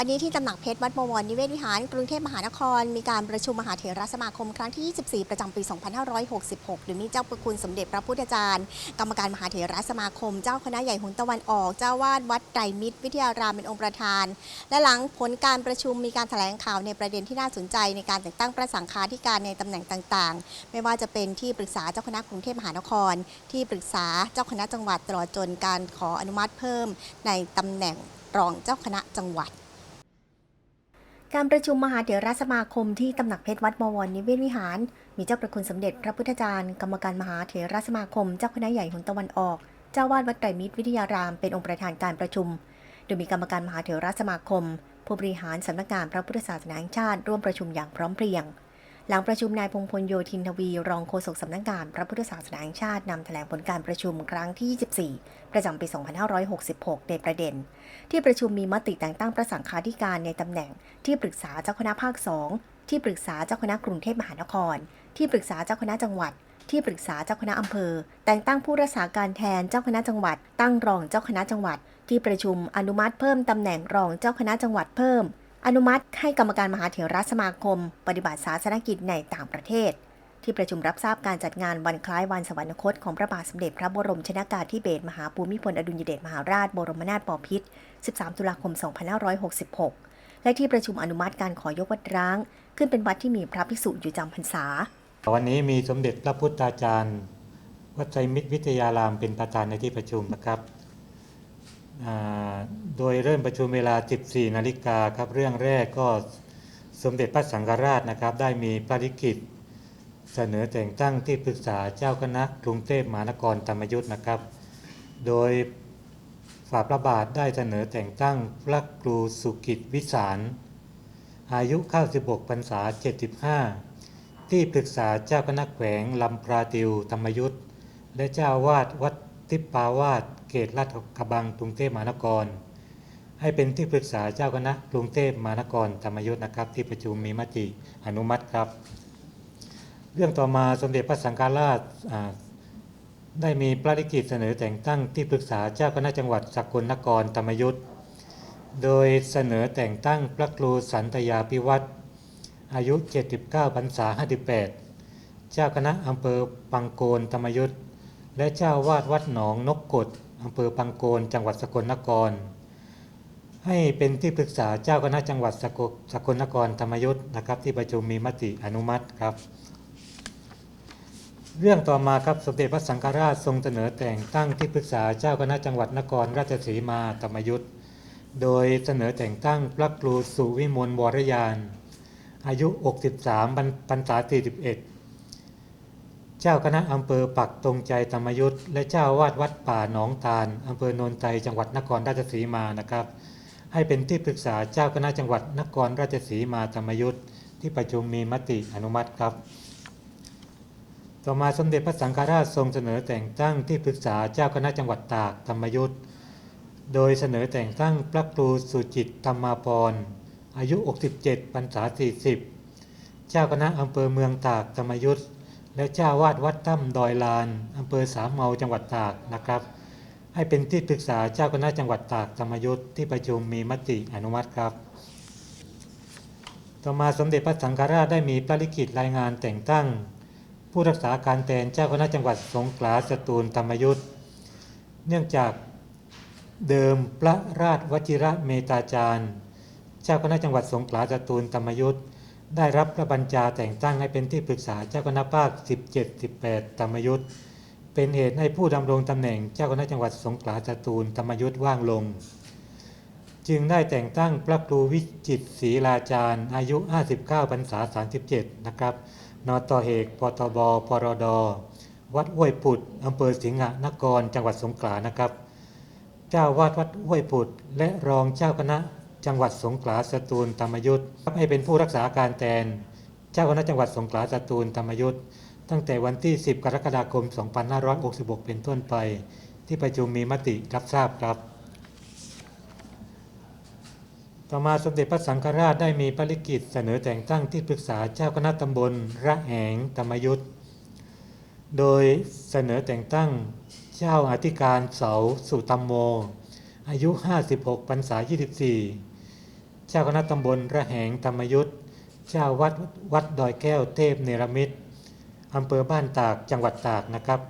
วันนี้ที่ตำหนักเพชรวัดบวรนิเวศวิหารกรุงเทพมหานคร มีการประชุมมหาเถรสมาคมครั้งที่ 24 ประจำปี 2566 โดยมีเจ้าประคุณสมเด็จพระพุทธจารย์ กรรมการมหาเถรสมาคม เจ้าคณะใหญ่หุนตะวันออก เจ้าวาดวัดไตรมิตร วิทยารามเป็นองค์ประธาน และหลังผลการประชุมมีการแถลงข่าวในประเด็นที่น่าสนใจในการแต่งตั้งพระสังฆาธิการในตำแหน่งต่างๆ ไม่ว่าจะเป็นที่ปรึกษาเจ้าคณะกรุงเทพมหานคร ที่ปรึกษาเจ้าคณะจังหวัดตลอดจนการขออนุมัติเพิ่ม ในตำแหน่งรองเจ้าคณะจังหวัด การประชุมมหาเถรสมาคมที่ตำหนักเพชรวัดบวรนิเวศวิหาร มีเจ้าประคุณสมเด็จพระพุทธจารย์กรรมการมหาเถรสมาคม เจ้าคณะใหญ่หนตะวันออก เจ้าวาดวัดไตรมิตรวิทยารามเป็นองค์ประธานการประชุม โดยมีกรรมการมหาเถรสมาคม ผู้บริหารสำนักงานพระพุทธศาสนาแห่งชาติร่วมประชุมอย่างพร้อมเพรียง หลังประชุมนายพงพลโยธินทวี รองโฆษกสำนักงานพระพุทธศาสนาแห่งชาตินำแถลงผลการประชุมครั้งที่ 24 ประจำปี 2566 ในประเด็น ที่ประชุมมีมติแต่งตั้งพระสังฆาธิการในตำแหน่ง ที่ปรึกษาเจ้าคณะภาค2ที่ปรึกษาเจ้าคณะกรุงเทพมหานคร ที่ปรึกษาเจ้าคณะจังหวัด ที่ปรึกษาเจ้าคณะอำเภอ แต่งตั้งผู้รักษาการแทนเจ้าคณะจังหวัด ตั้งรองเจ้าคณะจังหวัด ที่ประชุมอนุมัติเพิ่มตำแหน่งรองเจ้าคณะจังหวัดเพิ่ม อนุมัติให้กรรมการมหาเถรสมาคม ปฏิบัติศาสนกิจในต่างประเทศ ที่ประชุมรับทราบการจัดงานวันคล้ายวันสวรรคตของพระบาทสมเด็จพระบรมชนากาธิเบศรมหาภูมิพลอดุลยเดชมหาราชบรมนาถบพิตร 13 ตุลาคม 2566 และที่ประชุมอนุมัติการขอยกวัดร้าง ขึ้นเป็นวัดที่มีพระภิกษุอยู่จำพรรษา วันนี้มีสมเด็จพระพุทธาจารย์ วัดไตรมิตรวิทยารามเป็นประธานในที่ประชุมนะครับ โดยเริ่มประชุมเวลา 14 นาฬิกาครับ เรื่องแรกก็สมเด็จพระสังฆราชนะครับ ได้มีภารกิจเสนอแต่งตั้งที่ปรึกษาเจ้าคณะกรุงเทพมหานครธรรมยุทธ์นะครับ โดยฝ่าพระบาทได้เสนอแต่งตั้งพระครูสุกิจวิสารอายุ96พรรษา 75 ที่ปรึกษาเจ้าคณะแขวงลำปราติวธรรมยุทธ์และเจ้าวาดวัด ทิพปาวาสเขตลาดกระบังกรุงเทพมหานคร ให้เป็นที่ปรึกษาเจ้าคณะกรุงเทพมหานครธรรมยุทธนะครับ ที่ประชุมมีมติอนุมัติครับ เรื่องต่อมาสมเด็จพระสังฆราชได้มีภารกิจเสนอแต่งตั้งที่ปรึกษาเจ้าคณะจังหวัดสกลนครธรรมยุทธโดยเสนอแต่งตั้งพระครูสันตยาพิวัตรอายุ 79พรรษา 58 เจ้าคณะอำเภอปังโกนธรรมยุทธ์ และเจ้าวาดวัดหนองนกกดอำเภอปังโกนจังหวัดสกลนคร ให้เป็นที่ปรึกษาเจ้าคณะจังหวัดสกลสกลนครธรรมยุทธ์นะครับ ที่ประชุมมีมติอนุมัติครับ เรื่องต่อมาครับสมเด็จพระสังฆราชทรงเสนอแต่งตั้งที่ปรึกษาเจ้าคณะจังหวัดนครราชสีมาธรรมยุทธ์โดยเสนอแต่งตั้งพระครูสุวิมลวรยาน อายุ 63พรรพรรษา41 เจ้าคณะอำเภอปักตรงใจธรรมยุทธ์และเจ้าวาดวัดป่าหนองตาลอำเภอโนนไทยจังหวัดนครราชสีมานะครับ ให้เป็นที่ปรึกษาเจ้าคณะจังหวัดนครราชสีมาธรรมยุทธ์ที่ประชุมมีมติอนุมัติครับ ต่อมาสมเด็จพระสังฆราชทรงเสนอแต่งตั้งที่ปรึกษาเจ้าคณะจังหวัดตากธรรมยุทธ์โดยเสนอแต่งตั้งพระครูสุจิตธรรมาพรอายุ 67พรรษา40 เจ้าคณะอำเภอเมืองตากธรรมยุทธ์ และเจ้าวาดวัดถ้ำดอยลานอำเภอสามเมาจังหวัดตากนะครับ ให้เป็นที่ปรึกษาเจ้าคณะจังหวัดตากธรรมยุทธ์ที่ประชุมมีมติอนุมัติครับ ต่อมาสมเด็จพระสังฆราชได้มีภารกิจรายงานแต่งตั้ง ผู้รักษาการแทนเจ้าคณะจังหวัดสงขลาสตูลธรรมยุทธ์เนื่องจากเดิมพระราชวชิระเมตาจารย์ เจ้าคณะจังหวัดสงขลาสตูลธรรมยุทธ์ ได้รับพระบัญชาแต่งตั้งให้เป็นที่ปรึกษาเจ้าคณะภาค 17-18 ธรรมยุทธ์เป็นเหตุให้ผู้ดำรงตำแหน่งเจ้าคณะจังหวัดสงขลาสตูลธรรมยุทธ์ว่างลง จึงได้แต่งตั้งพระครูวิจิตศรีลาจารย์ อายุ 59พรรษา 37 นะครับนตเหกปตบปรด วัดห้วยปุดอำเภอสิงหนครจังหวัดสงขลานะครับ เจ้าวาดวัดห้วยปุดและรองเจ้าคณะ จังหวัดสงขลาสตูลธรรมยุทธ์ให้เป็นผู้รักษาการแทนเจ้าคณะจังหวัดสงขลาสตูลธรรมยุทธ์ตั้งแต่วันที่ 10 กรกฎาคม 2566 เป็นต้นไป ที่ประชุมมีมติรับทราบครับ ต่อมาสมเด็จพระสังฆราชได้มีภารกิจเสนอแต่งตั้งที่ปรึกษาเจ้าคณะตำบลระแหงธรรมยุทธ์โดยเสนอแต่งตั้งเจ้าอธิการเสาสุธรรมโม อายุ 56พรรษา 24 เจ้าคณะตำบลระแหงธรรมยุทธ์เจ้าวัดวัดดอยแก้วเทพเนรมิตรอำเภอบ้านตากจังหวัดตากนะครับ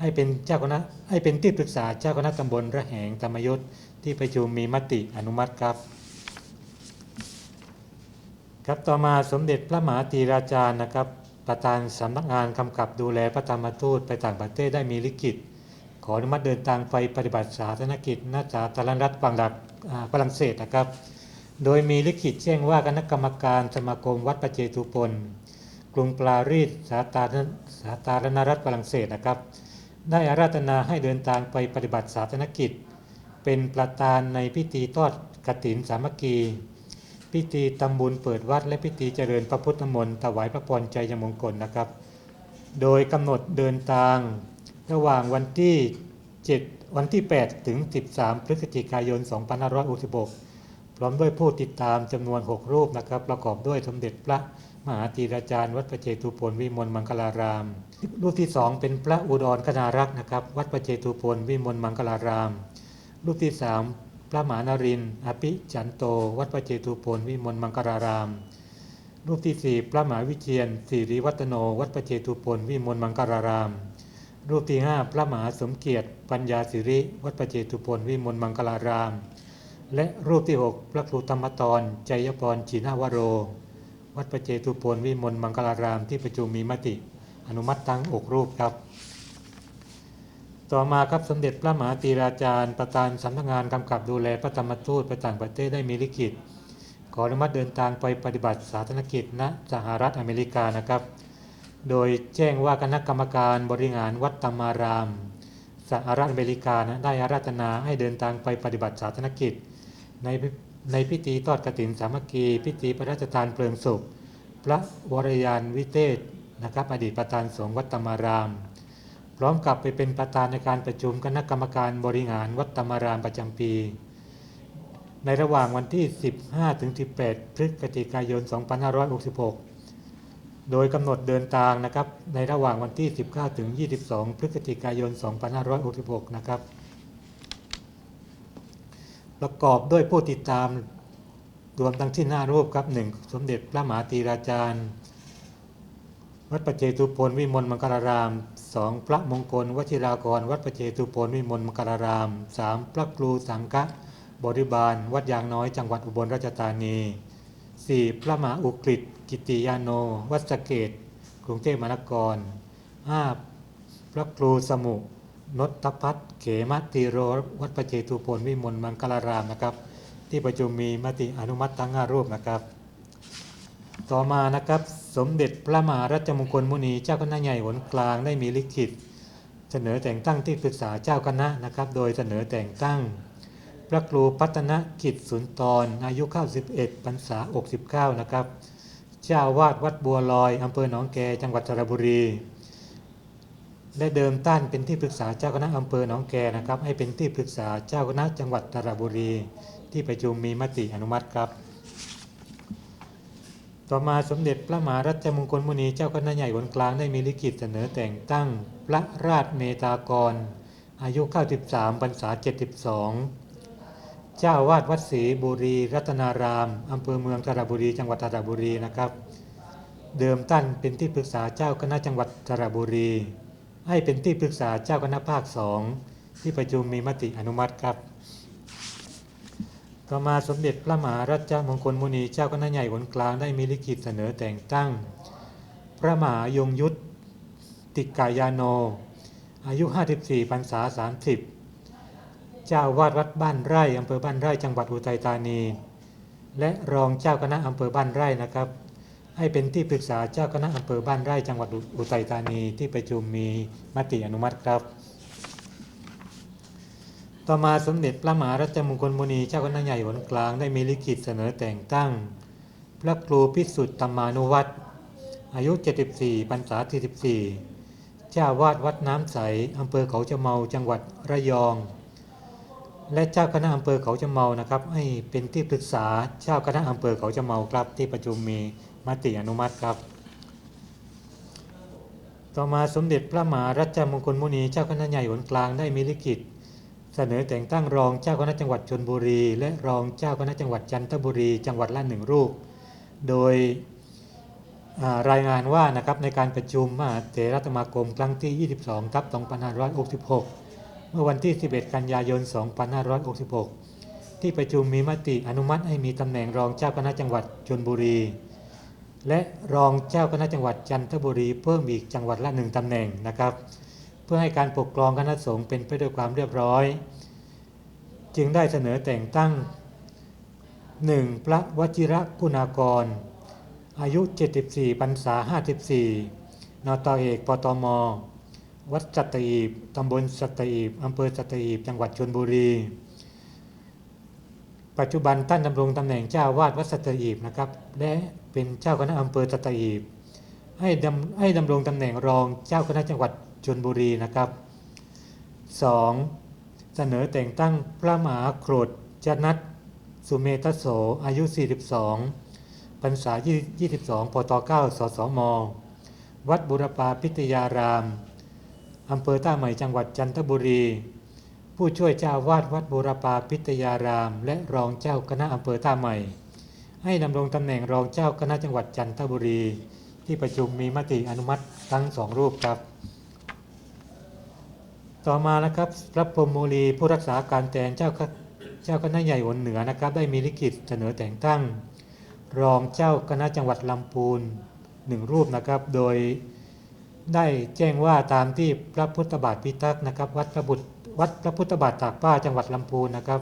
ให้เป็นเจ้าคณะให้เป็นที่ปรึกษาเจ้าคณะตำบลระแหงธรรมยุทธ์ที่ประชุมมีมติอนุมัติครับ ครับต่อมาสมเด็จพระมหาธีราจารย์นะครับ ประธานสำนักงานกำกับดูแลพระธรรมทูตไปต่างประเทศได้มีลิขิต ขออนุมัติเดินทางไปปฏิบัติสาธารณกิจณสาธารณรัฐฝรั่งอ่าฝรั่งเศสนะครับ โดยมีลิขิตแจ้งว่าคณะกรรมการสมาคมวัดประเจตุพนกรุงปารีสสาธารณสาธารณรัฐฝรั่งเศสนะครับ ได้อาราธนาให้เดินทางไปปฏิบัติสาธารณกิจ เป็นประธานในพิธีทอดกฐินสามัคคีพิธีทำบุญเปิดวัดและพิธีเจริญพระพุทธมนต์ถวายพระพรชัยมงคลนะครับ โดยกำหนดเดินทาง ระหว่างวันที่ 7 วันที่ 8 ถึง 13 พฤศจิกายน 2566 พร้อมด้วยผู้ติดตามจำนวน 6 รูปนะครับ ประกอบด้วยสมเด็จพระมหาธีราจารย์วัดประเจตุพนวิมลมังคลาราม รูปที่ 2 เป็นพระอุดรคณารักษ์นะครับ วัดประเจตุพนวิมลมังคลาราม รูปที่ 3 พระมหานรินทร์อภิจันโต วัดประเจตุพนวิมลมังคลาราม รูปที่ 4 พระมหาวิเชียนสิริวัฒโน วัดประเจตุพนวิมลมังคลารามร รูปที่ 5 พระมหาสมเกียรติ ปัญญาสิริ วัดประเจตุพนวิมลมังคลาราม และรูปที่ 6 พระครูธรรมตรใจยพรจีนาวโร วัดประเจตุพนวิมลมังคลารามที่ประชุมมีมติ อนุมัติทั้งอกรูปครับ ต่อมาครับสมเด็จพระมหาธีราจารย์ประธานสำนักงานกำกับดูแลพระธรรมทูตไปต่างประเทศได้มีลิขิตขออนุมัติเดินทางไปปฏิบัติสาธารณกิจณสหรัฐอเมริกานะครับ โดยแจ้งว่าคณะกรรมการบริหารวัดธรรมารามสหรัฐอเมริกานะได้อาราธนาให้เดินทางไปปฏิบัติสาธารณกิจ ในในพิธีทอดกฐินสามัคคี พิธีพระราชทานเพลิงศพพระวรยานวิเทศนะครับอดีตประธานสงฆ์วัดธรรมาราม พร้อมกับไปเป็นประธานในการประชุมคณะกรรมการบริหารวัดธรรมารามประจำปี ในระหว่างวันที่ 15-18 พฤศจิกายน 2566 โดยกำหนดเดินทางนะครับในระหว่างวันที่ 19 ถึง 22 พฤศจิกายน 2566 นะครับ ประกอบด้วยผู้ติดตามรวมทั้งที่หน้ารูปครับ 1. สมเด็จพระมหาธีราจารย์ วัดประเจตุพนวิมลมังคลาราม 2. พระมงคลวชิรากร วัดประเจตุพนวิมลมังคลาราม 3. พระครูสังฆบริบาล วัดยางน้อยจังหวัดอุบลราชธานี 4. พระมหาอุกฤษกิติยาโน วัสเกต กรุงเทพมหานคร 5. พระครูสมุนตพัฒเขมติโร วัดประเจตุพนวิมลมังคลารามนะครับ ที่ประชุมมีมติอนุมัติทั้งห้ารูปนะครับ ต่อมานะครับสมเด็จพระมหารัชมงคลมุนีเจ้าคณะใหญ่หนกลางได้มีลิขิต เสนอแต่งตั้งที่ปรึกษาเจ้าคณะนะครับ โดยเสนอแต่งตั้ง พระครูพัฒนกิจสุนทรอายุ91พรรษา69นะครับ เจ้าวาดวัดบัวลอยอำเภอหนองแกจังหวัดสระบุรีได้เดิมต้านเป็นที่ปรึกษาเจ้าคณะอำเภอหนองแกนะครับ ให้เป็นที่ปรึกษาเจ้าคณะจังหวัดสระบุรี ที่ประชุมมีมติอนุมัติครับ ต่อมาสมเด็จพระมหารัชมงคลมุนีเจ้าคณะใหญ่หนกลางได้มีลิขิตเสนอแต่งตั้งพระราชเมตากร อายุ 93พรรษา 72 เจ้าวาดวัดศรีบุรีรัตนารามอำเภอเมืองสระบุรี จังหวัดสระบุรีนะครับ เดิมตั้นเป็นที่ปรึกษาเจ้าคณะจังหวัดสระบุรี ให้เป็นที่ปรึกษาเจ้าคณะภาคสองที่ประชุมมีมติอนุมัติครับ ต่อมาสมเด็จพระมหารัชมงคลมุนีเจ้าคณะใหญ่หนกลางได้มีลิขิตเสนอแต่งตั้ง พระมหายงยุทธติกายาโน อายุ 54พรรษา 30 เจ้าวาดวัดบ้านไร่อำเภอบ้านไร่จังหวัดอุทัยธานี และรองเจ้าคณะอำเภอบ้านไร่นะครับ ให้เป็นที่ปรึกษาเจ้าคณะอำเภอบ้านไร่จังหวัดอุทัยธานีที่ประชุมมีมติอนุมัติครับ ต่อมาสมเด็จพระมหารัชมงคลมุนีเจ้าคณะใหญ่หนกลางได้มีลิขิตเสนอแต่งตั้ง พระครูพิสุทธิ์ธรรมานุวัตรอายุ 74พรรษา44เจ้าวาดวัดน้ำใสอำเภอเขาจะเมาจังหวัดระยอง และเจ้าคณะอำเภอเขาจะเมานะครับ ให้เป็นที่ปรึกษาเจ้าคณะอำเภอเขาจะเมาครับ ที่ประชุมมีมติอนุมัติครับ ต่อมาสมเด็จพระมหารัชมงคลมุนีเจ้าคณะใหญ่หนกลางได้มีลิขิตเสนอแต่งตั้งรองเจ้าคณะจังหวัดชนบุรี และรองเจ้าคณะจังหวัดจันทบุรี จังหวัดละหนึ่งรูป โดยรายงานว่านะครับในการประชุมมหาเถรสมาคมครั้งที่ 22ทับ2566 เมื่อวันที่ 11 กันยายน 2566 ที่ประชุมมีมติอนุมัติให้มีตำแหน่งรองเจ้าคณะจังหวัดชนบุรี และรองเจ้าคณะจังหวัดจันทบุรีเพิ่มอีกจังหวัดละหนึ่งตำแหน่งนะครับ เพื่อให้การปกครองคณะสงฆ์เป็นไปด้วยความเรียบร้อย จึงได้เสนอแต่งตั้ง 1. พระวชิระคุณากร อายุ 74พรรษา 54นตเอกปตม วัดสัตหีบตำบลสัตหีบอำเภอสัตหีบจังหวัดชลบุรี ปัจจุบันท่านดำรงตำแหน่งเจ้าวาดวัดสัตหีบนะครับ และเป็นเจ้าคณะอำเภอสัตหีบให้ดำให้ดำรงตำแหน่งรองเจ้าคณะจังหวัดชลบุรีนะครับ 2. เสนอแต่งตั้งพระมหาโครดจนัทสุเมธโส อายุ 42พรรษา 22ปต9 สสม วัดบุรพาพิทยาราม อำเภอท่าใหม่จังหวัดจันทบุรี ผู้ช่วยเจ้าวาดวัดบุรพาพิทยาราม และรองเจ้าคณะอำเภอท่าใหม่ ให้ดำรงตำแหน่งรองเจ้าคณะจังหวัดจันทบุรี ที่ประชุมมีมติอนุมัติทั้งสองรูปครับ ต่อมานะครับพระพรมโมลีผู้รักษาการแทนเจ้าเจ้าคณะใหญ่หนเหนือนะครับ ได้มีลิขิตเสนอแต่งตั้ง รองเจ้าคณะจังหวัดลำพูนหนึ่งรูปนะครับ โดย ได้แจ้งว่าตามที่พระพุทธบาทพิทักษ์นะครับ วัดพระบุตรวัดพระพุทธบาทตากป้าจังหวัดลำพูนนะครับ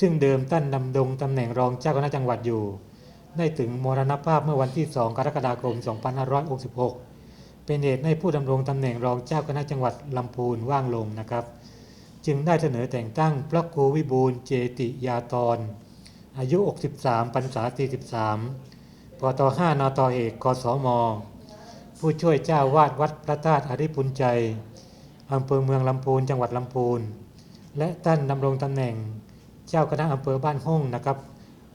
ซึ่งเดิมท่านดำรงตำแหน่งรองเจ้าคณะจังหวัดอยู่ ได้ถึงมรณภาพเมื่อวันที่ 2 กรกฎาคม 2566 เป็นเหตุให้ผู้ดำรงตำแหน่งรองเจ้าคณะจังหวัดลำพูนว่างลงนะครับ จึงได้เสนอแต่งตั้งพระครูวิบูลเจติยาตรอายุ 63 พรรษา 43ปต5 นตเอก กสม ผู้ช่วยเจ้าวาดวัดพระธาตุอริพุนใจอำเภอเมืองลำพูนจังหวัดลำพูน และท่านดำรงตำแหน่งเจ้าคณะอำเภอบ้านห้องนะครับ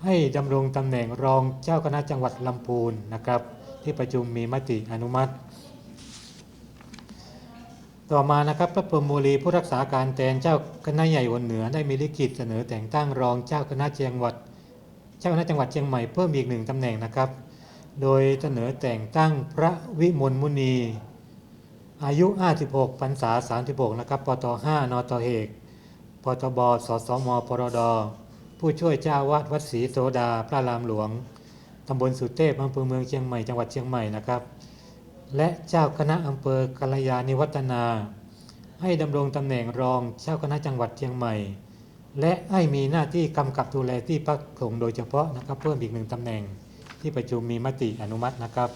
ให้ดำรงตำแหน่งรองเจ้าคณะจังหวัดลำพูนนะครับ ที่ประชุมมีมติอนุมัติ ต่อมานะครับพระพรหมโมลีผู้รักษาการแทนเจ้าคณะใหญ่หนเหนือได้มีลิขิตเสนอแต่งตั้งรองเจ้าคณะจังหวัด เจ้าคณะจังหวัดเชียงใหม่เพิ่มอีกหนึ่งตำแหน่งนะครับ โดยเสนอแต่งตั้งพระวิมลมุนี อายุ 56พรรษา 36 นะครับ ปต 5 นตเอกปตบสสมปรด ผู้ช่วยเจ้าวาดวัดศรีโสดาพระรามหลวง ตำบลสุเทพอำเภอเมืองเชียงใหม่ จังหวัดเชียงใหม่นะครับ และเจ้าคณะอำเภอกัลยาณิวัฒนา ให้ดำรงตำแหน่งรองเจ้าคณะจังหวัดเชียงใหม่ และให้มีหน้าที่กำกับดูแลที่พักสงฆ์โดยเฉพาะนะครับเพิ่มอีกหนึ่งตำแหน่ง ที่ประชุมมีมติอนุมัตินะครับ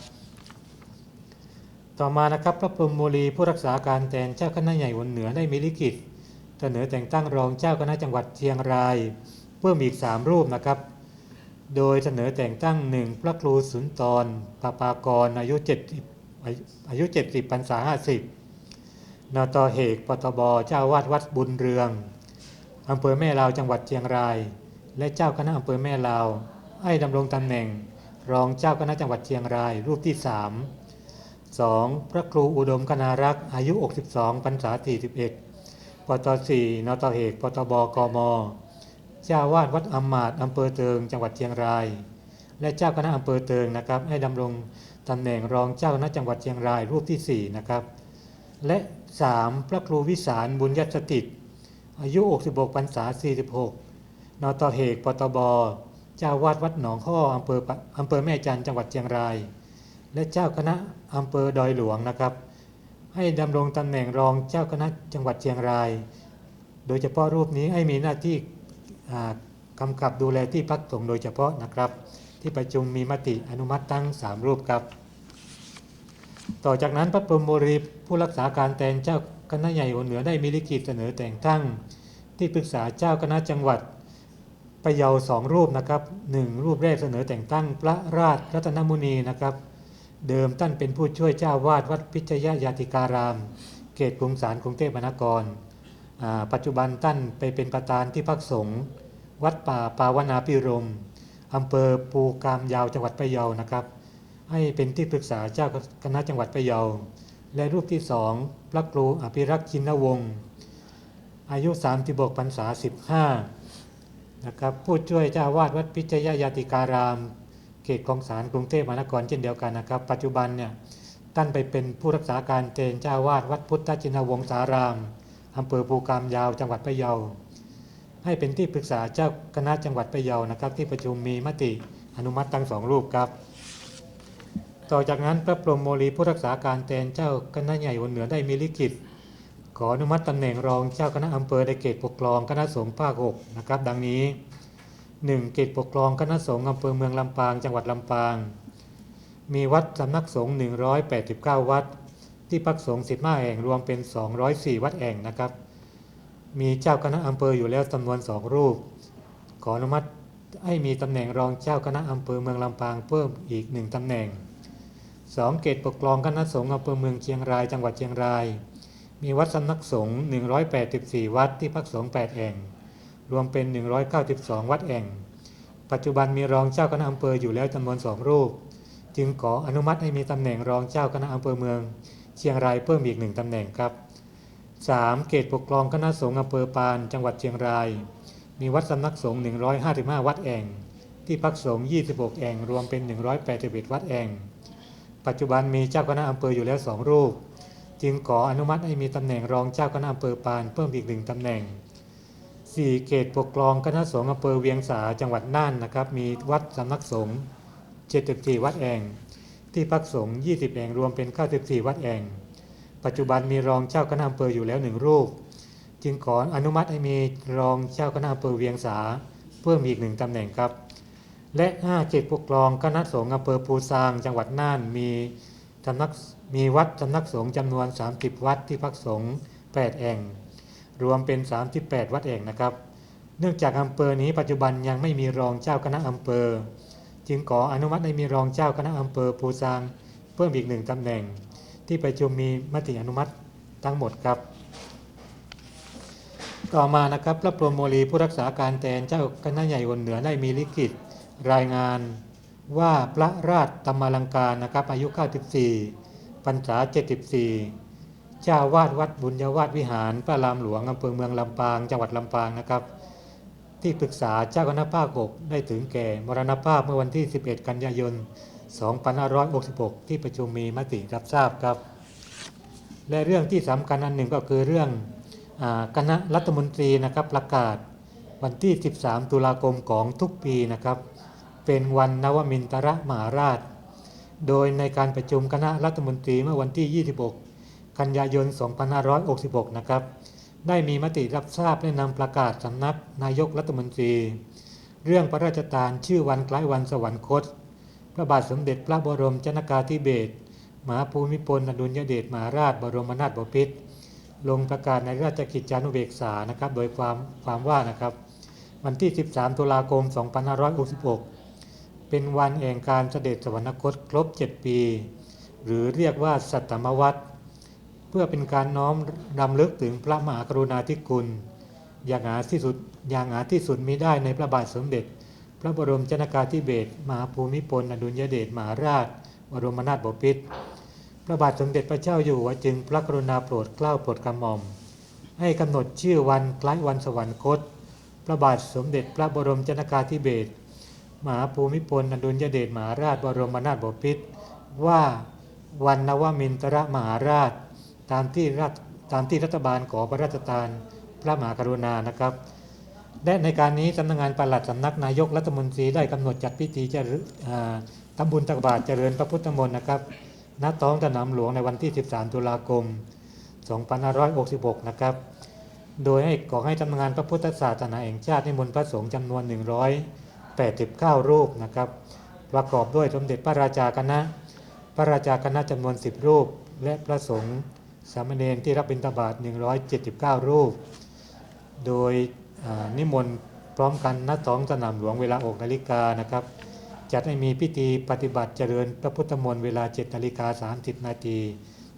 ต่อมานะครับพระพรหมโมลีผู้รักษาการแทนเจ้าคณะใหญ่หนเหนือได้มีลิขิตเสนอแต่งตั้งรองเจ้าคณะจังหวัดเชียงรายเพิ่มอีก 3 รูปนะครับ โดยเสนอแต่งตั้งหนึ่งพระครูสุนทรปปากรอายุ70อายุ 70พรรษา50นาตอเหกปตบเจ้าวาดวัดบุญเรืองอำเภอแม่ลาวจังหวัดเชียงราย และเจ้าคณะอำเภอแม่ลาวให้ดำรงตำแหน่ง รองเจ้าคณะจังหวัดเชียงรายรูปที่3 2. พระครูอุดมคณารักษ์อายุ 62พรรษา 41ปต4นตเหกปตบกม เจ้าวาดวัดอำมาตอำเภอเติงจังหวัดเชียงราย และเจ้าคณะอำเภอเติงนะครับ ให้ดำรงตำแหน่งรองเจ้าคณะจังหวัดเชียงรายรูปที่ 4 นะครับ และ 3. พระครูวิสารบุญยสถิตอายุ 66พรรษา 46นตเหกปตบ เจ้าวาดวัดหนองข้ออำเภออำเภอแม่จันจังหวัดเชียงราย และเจ้าคณะอำเภอดอยหลวงนะครับ ให้ดำรงตำแหน่งรองเจ้าคณะจังหวัดเชียงราย โดยเฉพาะรูปนี้ให้มีหน้าที่อ่ากำกับดูแลที่พักสงฆ์โดยเฉพาะนะครับ ที่ประชุมมีมติอนุมัติตั้ง 3 รูปครับ ต่อจากนั้นพระพรหมโมลีผู้รักษาการแทนเจ้าคณะใหญ่หัวเหนือได้มีลิขิตเสนอแต่งตั้ง ที่ปรึกษาเจ้าคณะจังหวัด พะเยาสองรูปนะครับหนึ่งรูปแรกเสนอแต่งตั้งพระราชรัตนมุนีนะครับ เดิมท่านเป็นผู้ช่วยเจ้าวาดวัดพิจยยาติการาม เขตกรุงศาลกรุงเทพมหานครปัจจุบันท่านไปเป็นประธานที่พักสงฆ์วัดป่าปาวนาพิรมอำเภอปูกามยาวจังหวัดพะเยานะครับ ให้เป็นที่ปรึกษาเจ้าคณะจังหวัดพะเยา และรูปที่สองพระครูอภิรักษ์ชินวงศ์อายุ 36พรรษา 15 นะครับผู้ช่วยเจ้าวาดวัดพิจยยาติการาม เขตคลองสารกรุงเทพมหานครเช่นเดียวกันนะครับ ปัจจุบันเนี่ยท่านไปเป็นผู้รักษาการเจนเจ้าวาดวัดพุทธจินวงศารามอำเภอภูกามยาวจังหวัดพะเยา ให้เป็นที่ปรึกษาเจ้าคณะจังหวัดพะเยานะครับ ที่ประชุมมีมติอนุมัติทั้งสองรูปครับ ต่อจากนั้นพระพรหมโมลีผู้รักษาการแทนเจ้าคณะใหญ่วนเหนือได้มีลิขิต ขออนุมัติตำแหน่งรองเจ้าคณะอำเภอในเขตปกครองคณะสงฆ์ภาค6นะครับ ดังนี้ 1. เขตปกครองคณะสงฆ์อำเภอเมืองลำปาง จังหวัดลำปาง มีวัดสำนักสงฆ์189 วัด ที่พักสงฆ์15แห่งรวมเป็น 204 วัดแห่งนะครับ มีเจ้าคณะอำเภออยู่แล้วจำนวน 2 รูป ขออนุมัติให้มีตำแหน่งรองเจ้าคณะอำเภอเมืองลำปางเพิ่มอีก 1ตำแหน่ง 2. เขตปกครองคณะสงฆ์อำเภอเมืองเชียงราย จังหวัดเชียงราย มีวัดสำนักสงฆ์184 วัดที่พักสงฆ์8แห่ง รวมเป็น 192 วัดแห่ง ปัจจุบันมีรองเจ้าคณะอำเภออยู่แล้วจำนวนสองรูป จึงขออนุมัติให้มีตำแหน่งรองเจ้าคณะอำเภอเมือง เชียงรายเพิ่มอีกหนึ่งตำแหน่งครับ 3. เขตปกครองคณะสงฆ์อำเภอปาน จังหวัดเชียงราย มีวัดสำนักสงฆ์155 วัดแห่ง ที่พักสงฆ์26แห่ง รวมเป็น 181 วัดแห่ง ปัจจุบันมีเจ้าคณะอำเภออยู่แล้วสองรูป จึงขออนุมัติให้มีตำแหน่งรองเจ้าคณะอำเภอปานเพิ่มอีกหนึ่งตำแหน่ง 4. เขตปกครองคณะสงฆ์อำเภอเวียงสาจังหวัดน่านนะครับ มีวัดสำนักสงฆ์74 วัดแห่งที่พักสงฆ์20 แห่งรวมเป็น 94 วัดแห่งปัจจุบันมีรองเจ้าคณะอำเภออยู่แล้วหนึ่งรูป จึงขออนุมัติให้มีรองเจ้าคณะอำเภอเวียงสาเพิ่มอีกหนึ่งตำแหน่งครับ และ 5 เขตปกครองคณะสงฆ์อำเภอภูซาง จังหวัดน่านมี สำนักมีวัดสำนักสงฆ์จำนวน 30 วัดที่พักสงฆ์8แห่ง รวมเป็น 38 วัดแห่งนะครับ เนื่องจากอำเภอนี้ปัจจุบันยังไม่มีรองเจ้าคณะอำเภอ จึงขออนุมัติให้มีรองเจ้าคณะอำเภอภูซางเพิ่มอีกหนึ่งตำแหน่ง ที่ประชุมมีมติอนุมัติทั้งหมดครับ ต่อมานะครับพระพรหมโมลีผู้รักษาการแทนเจ้าคณะใหญ่วนเหนือได้มีลิขิตรายงาน ว่าพระราชธรรมลังการนะครับอายุ 94พรรษา 74 เจ้าวาดวัดบุญญาวาดวิหารพระรามหลวงอำเภอเมืองลำปางจังหวัดลำปางนะครับ ที่ปรึกษาเจ้าคณะภาค6ได้ถึงแก่มรณภาพเมื่อวันที่ 11 กันยายน 2566 ที่ประชุมมีมติรับทราบครับ และเรื่องที่สำคัญอันหนึ่งก็คือเรื่องอคณะรัฐมนตรีนะครับประกาศวันที่ 13 ตุลาคมของทุกปีนะครับ เป็นวันนวมินทรมหาราช โดยในการประชุมคณะรัฐมนตรีเมื่อวันที่ 26 กันยายน 2566 นะครับ ได้มีมติรับทราบและนำประกาศสำนักนายกรัฐมนตรี เรื่องพระราชทานชื่อวันคล้ายวันสวรรคต พระบาทสมเด็จพระบรมชนากาธิเบศรมหาภูมิพลอดุลยเดชมหาราชบรมนาถบพิตรลงประกาศในราชกิจจานุเบกษานะครับ โดยความความว่านะครับ วันที่ 13 ตุลาคม 2566 เป็นวันแห่งการเสด็จสวรรคตครบ 7 ปี หรือเรียกว่าสัตตมวัตเพื่อเป็นการน้อมรำลึกถึงพระมหากรุณาธิคุณ อย่างหาที่สุดอย่างหาที่สุดมิได้ในพระบาทสมเด็จ พระบรมชนากาธิเบศรมหาภูมิพลอดุลยเดชมหาราชบรมนาถบพิตรพระบาทสมเด็จพระเจ้าอยู่หัวจึงพระกรุณาโปรดเกล้าโปรดกระหม่อม ให้กำหนดชื่อวันคล้ายวันสวรรคต พระบาทสมเด็จพระบรมชนากาธิเบศร มหาภูมิพลอดุลยเดชมหาราชบรมนาถบพิตรว่าวันนวมินทรมหาราชตามที่รัฐตามที่รัฐบาลขอพระราชทานพระมหากรุณานะครับ และในการนี้สำนักงานปลัดสำนักนายกรัฐมนตรีได้กำหนดจัดพิธีเจริญอ่าทำบุญตักบาตรเจริญพระพุทธมนต์นะครับณท้องสนามหลวงในวันที่ 13 ตุลาคม 2566 นะครับ โดยให้ขอให้สำนักงานพระพุทธศาสนาแห่งชาตินิมนต์พระสงฆ์จำนวน 89 รูปนะครับ ประกอบด้วยสมเด็จพระราชาคณะ พระราชาคณะจำนวน 10 รูป และพระสงฆ์สามเณรที่รับบิณฑบาต179 รูป โดยนิมนต์พร้อมกันณท้องสนามหลวงเวลาอกนาฬิกานะครับ จัดให้มีพิธีปฏิบัติเจริญพระพุทธมนต์เวลา7นาฬิกา30นาที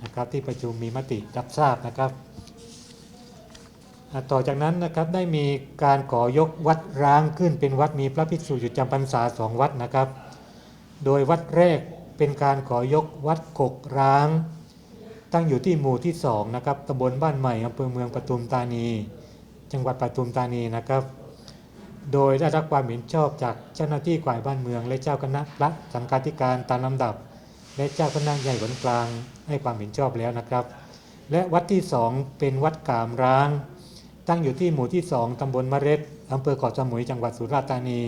นะครับที่ประชุมมีมติรับทราบนะครับ ต่อจากนั้นนะครับได้มีการขอยกวัดร้างขึ้นเป็นวัดมีพระภิกษุอยู่จำพรรษาสองวัดนะครับ โดยวัดแรกเป็นการขอยกวัดกกร้าง ตั้งอยู่ที่หมู่ที่2นะครับตำบลบ้านใหม่อำเภอเมืองปทุมธานี จังหวัดปทุมธานีนะครับ โดยได้รับความเห็นชอบจากเจ้าหน้าที่ฝ่ายบ้านเมือง และเจ้าคณะพระสังฆาธิการตามลำดับ และเจ้าคณะใหญ่หนกลางให้ความเห็นชอบแล้วนะครับ และวัดที่สองเป็นวัดกามร้าง ตั้งอยู่ที่หมู่ที่สองตำบลมะเร็ดอำเภอเกาะสมุยจังหวัดสุราษฎร์ธานี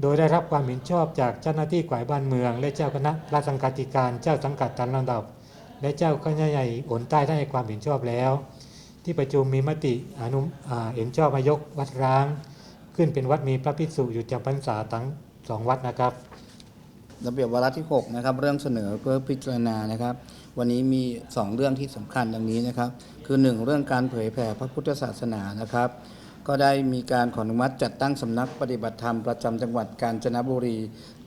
โดยได้รับความเห็นชอบจากเจ้าหน้าที่ฝ่ายบ้านเมือง และเจ้าคณะพระสังฆาธิการเจ้าสังกัดตามลำดับ และเจ้าคณะใหญ่โอนใต้ได้ให้ความเห็นชอบแล้ว ที่ประชุมมีมติอนุเห็นชอบมายกวัดร้าง ขึ้นเป็นวัดมีพระภิกษุอยู่จำพรรษาทั้งสองวัดนะครับ ระเบียบวาระที่ 6 นะครับ เรื่องเสนอเพื่อพิจารณานะครับ วันนี้มี 2 เรื่องที่สำคัญดังนี้นะครับ คือ 1 เรื่องการเผยแผ่พระพุทธศาสนานะครับ ก็ได้มีการขออนุมัติจัดตั้งสำนักปฏิบัติธรรมประจำจังหวัดกาญจนบุรี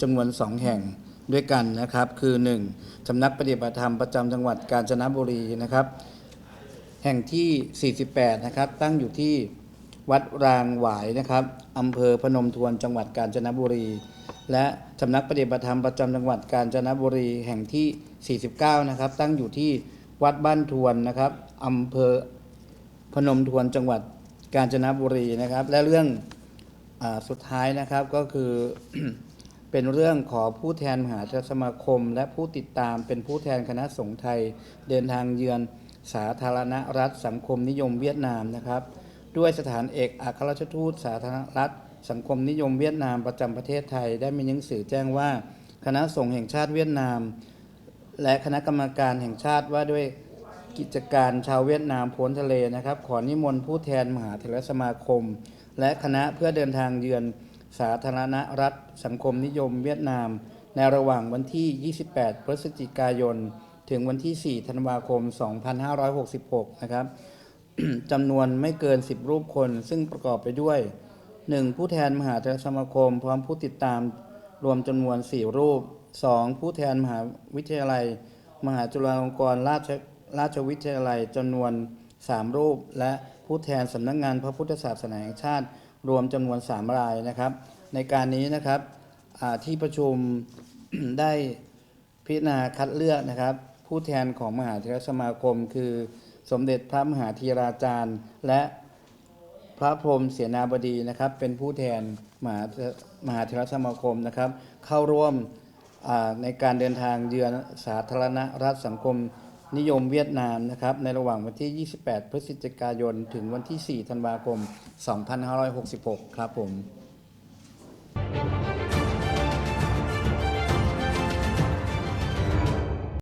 จำนวน 2 แห่งด้วยกันนะครับ คือ 1สำนักปฏิบัติธรรมประจำจังหวัดกาญจนบุรีนะครับ แห่งที่ 48 นะครับ ตั้งอยู่ที่วัดรางหวายนะครับอำเภอพนมทวนจังหวัดกาญจนบุรี และสำนักปฏิบัติธรรมประจำจังหวัดกาญจนบุรีแห่งที่ 49 นะครับ ตั้งอยู่ที่วัดบ้านทวนนะครับอำเภอพนมทวนจังหวัดกาญจนบุรีนะครับ และเรื่องอสุดท้ายนะครับก็คือเป็นเรื่องขอผู้แทนมหาสมาคม และผู้ติดตามเป็นผู้แทนคณะสงฆ์ไทย เดินทางเยือนสาธารณรัฐสังคมนิยมเวียดนามนะครับ ด้วยสถานเอกอัครราชทูตสาธารณรัฐ สังคมนิยมเวียดนามประจำประเทศไทย ได้มีหนังสือแจ้งว่า คณะสงฆ์แห่งชาติเวียดนาม และคณะกรรมการแห่งชาติว่าด้วยกิจการชาวเวียดนามพ้นทะเลนะครับ ขอนิมนต์ผู้แทนมหาเถรสมาคม และคณะเพื่อเดินทางเยือนสาธารณรัฐ สังคมนิยมเวียดนาม ในระหว่างวันที่ 28 พฤศจิกายน ถึงวันที่ 4 ธันวาคม 2566 นะครับจำนวนไม่เกิน 10 รูปคน ซึ่งประกอบไปด้วย 1. ผู้แทนมหาเถรสมาคม พร้อมผู้ติดตามรวมจำนวน 4 รูป 2. ผู้แทนมหาวิทยาลัย มหาจุฬาลงกรณราชราชวิทยาลัยจำนวน 3 รูป และผู้แทนสำนักงานพระพุทธศาสนาแห่งชาติ รวมจำนวน 3 รายนะครับ ในการนี้นะครับที่ประชุมได้พิจารณาคัดเลือกนะครับ ผู้แทนของมหาเถรสมาคม คือสมเด็จพระมหาธีราจารย์ และพระพรหมเสนาบดีนะครับ เป็นผู้แทนมหามหาเถรสมาคมนะครับ เข้าร่วม ในการเดินทางเยือนสาธารณรัฐสังคมนิยมเวียดนามนะครับในระหว่างวันที่ 28 พฤศจิกายน ถึงวันที่ 4 ธันวาคม 2566 ครับผม